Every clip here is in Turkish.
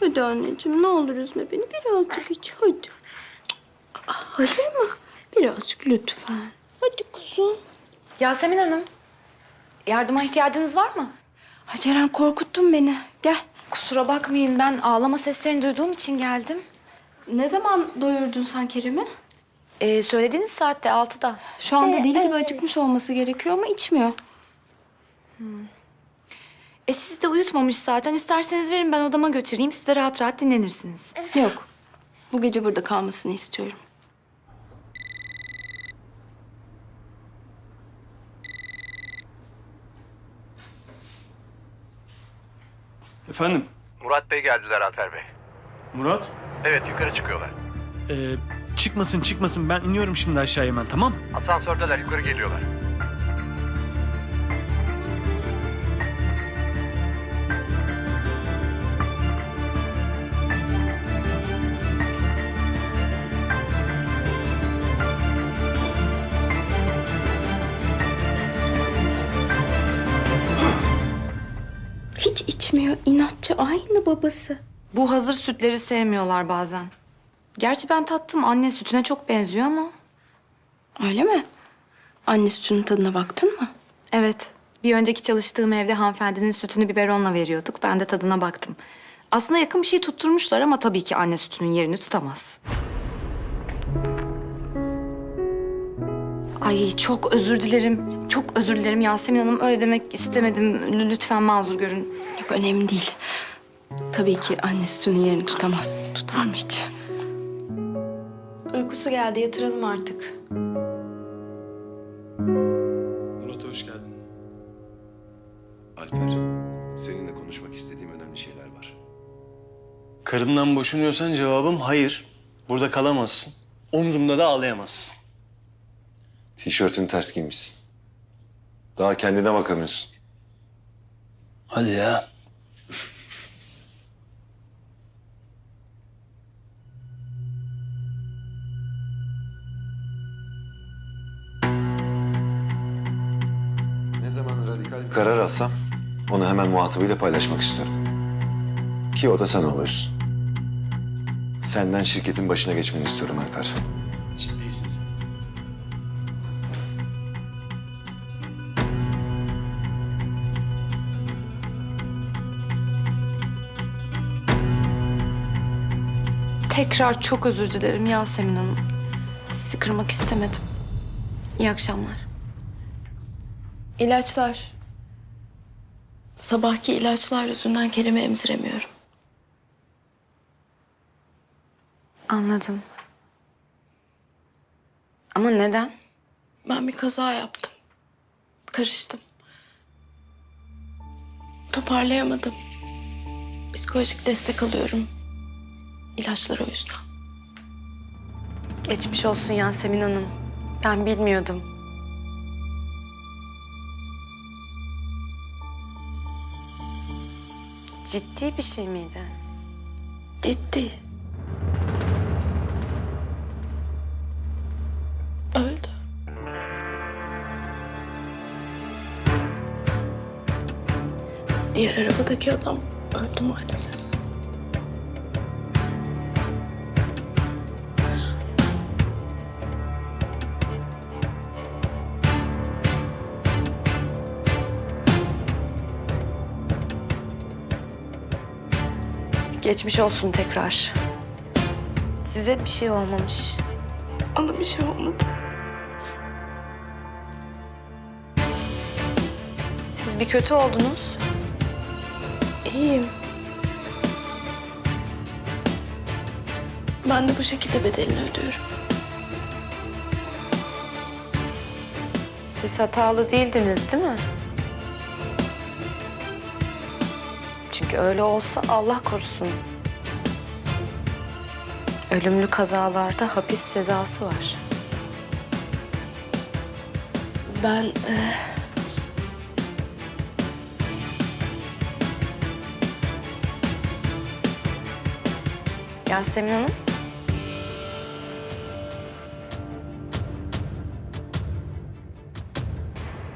Hadi anneciğim ne olur üzme beni. Birazcık iç hadi. Hayır mı? Birazcık lütfen. Hadi kuzum. Yasemin Hanım, yardıma ihtiyacınız var mı? Ceren korkuttun beni. Gel. Kusura bakmayın, ben ağlama seslerini duyduğum için geldim. Ne zaman doyurdun sen Kerim'i? Ee, söylediğiniz saatte altıda. Şu anda deli gibi acıkmış olması gerekiyor ama içmiyor. E sizi de uyutmamış zaten. İsterseniz verin ben odama götüreyim. Siz de rahat rahat dinlenirsiniz. Yok. Bu gece burada kalmasını istiyorum. Efendim? Murat Bey geldiler Alper Bey. Murat? Evet yukarı çıkıyorlar. Ee, çıkmasın çıkmasın ben iniyorum şimdi aşağıya hemen tamam? Asansördeler yukarı geliyorlar. Hiç içmiyor. inatçı aynı babası. Bu hazır sütleri sevmiyorlar bazen. Gerçi ben tattım. Anne sütüne çok benziyor ama. Öyle mi? Anne sütünün tadına baktın mı? Evet. Bir önceki çalıştığım evde hanımefendinin sütünü biberonla veriyorduk. Ben de tadına baktım. Aslında yakın bir şey tutturmuşlar ama tabii ki anne sütünün yerini tutamaz. Ay çok özür dilerim. Çok özür dilerim Yasemin Hanım. Öyle demek istemedim. L- Lütfen mazur görün. Yok önemli değil. Tabii ki anne sütünün yerini tutamaz. Tutar mı hiç? Uykusu geldi. Yatıralım artık. Murat hoş geldin. Alper, seninle konuşmak istediğim önemli şeyler var. Karından boşanıyorsan cevabım hayır. Burada kalamazsın. Omzumda da ağlayamazsın. Tişörtünü ters giymişsin. Daha kendine bakamıyorsun. Hadi ya. Ne zaman radikal bir karar alsam onu hemen muhatabıyla paylaşmak istiyorum. Ki o da sen oluyorsun. Senden şirketin başına geçmeni istiyorum Alper. Ciddisin sen. Tekrar çok özür dilerim Yasemin Hanım. Sizi kırmak istemedim. İyi akşamlar. İlaçlar. Sabahki ilaçlar yüzünden Kerim'i emziremiyorum. Anladım. Ama neden? Ben bir kaza yaptım. Karıştım. Toparlayamadım. Psikolojik destek alıyorum. İlaçlar o yüzden. Geçmiş olsun Yasemin Hanım. Ben bilmiyordum. Ciddi bir şey miydi? Ciddi. Öldü. Diğer arabadaki adam öldü maalesef. Geçmiş olsun tekrar. Size bir şey olmamış. Ona bir şey olmadı. Siz bir kötü oldunuz. İyiyim. Ben de bu şekilde bedelini ödüyorum. Siz hatalı değildiniz değil mi? Öyle olsa Allah korusun. Ölümlü kazalarda hapis cezası var. Ben eh, Yasemin Hanım,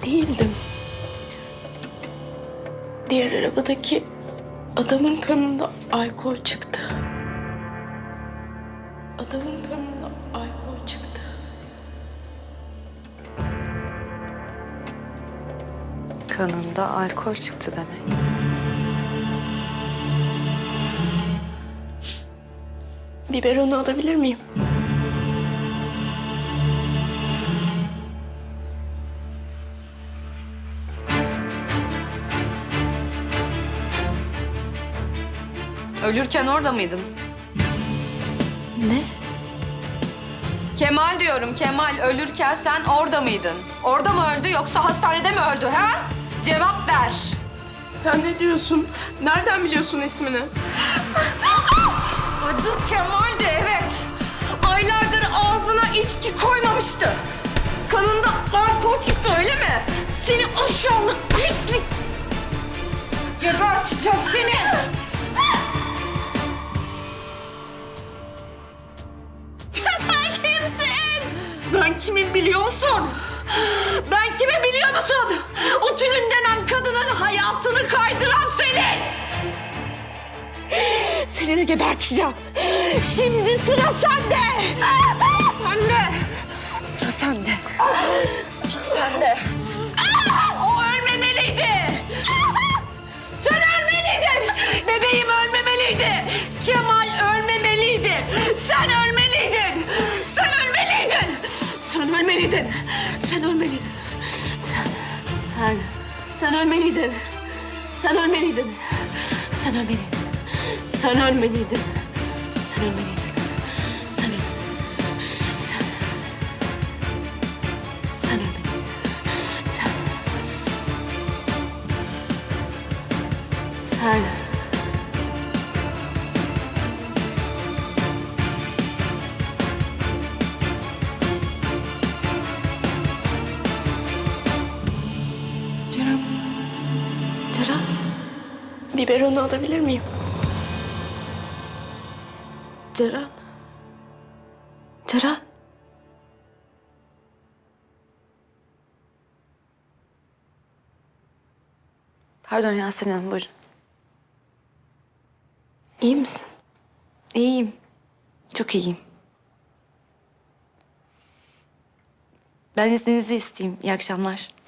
değildim. Diğer arabadaki adamın kanında alkol çıktı. Adamın kanında alkol çıktı. Kanında alkol çıktı demek. Biberonu alabilir miyim? Ölürken orada mıydın? Ne? Kemal diyorum Kemal ölürken sen orada mıydın? Orada mı öldü yoksa hastanede mi öldü ha? Cevap ver. Sen ne diyorsun? Nereden biliyorsun ismini? Adı Kemal'di evet. Aylardır ağzına içki koymamıştı. Kanında alkol çıktı öyle mi? Seni aşağılık pislik. Geberteceğim seni. Selin'i geberteceğim. Şimdi sıra sende. Sende. Sıra sende. Sıra sende. O ölmemeliydi. Sen ölmeliydin. Bebeğim ölmemeliydi. Kemal ölmemeliydi. Sen ölmeliydin. Sen ölmeliydin. Sen ölmeliydin. Sen ölmeliydin. Sen, sen, sen ölmeliydin. Sen ölmeliydin. Sen ölmeliydin. Sen ölmeliydin. Sen ölmeliydin. Sen ölmeliydin. Sen... Sen ölmeliydin. Sen... Sen... Ceren. Ceren. Biberonu alabilir miyim? Ceren. Ceren. Pardon Yasemin Hanım buyurun. İyi misin? İyiyim. Çok iyiyim. Ben izninizi isteyeyim. İyi akşamlar.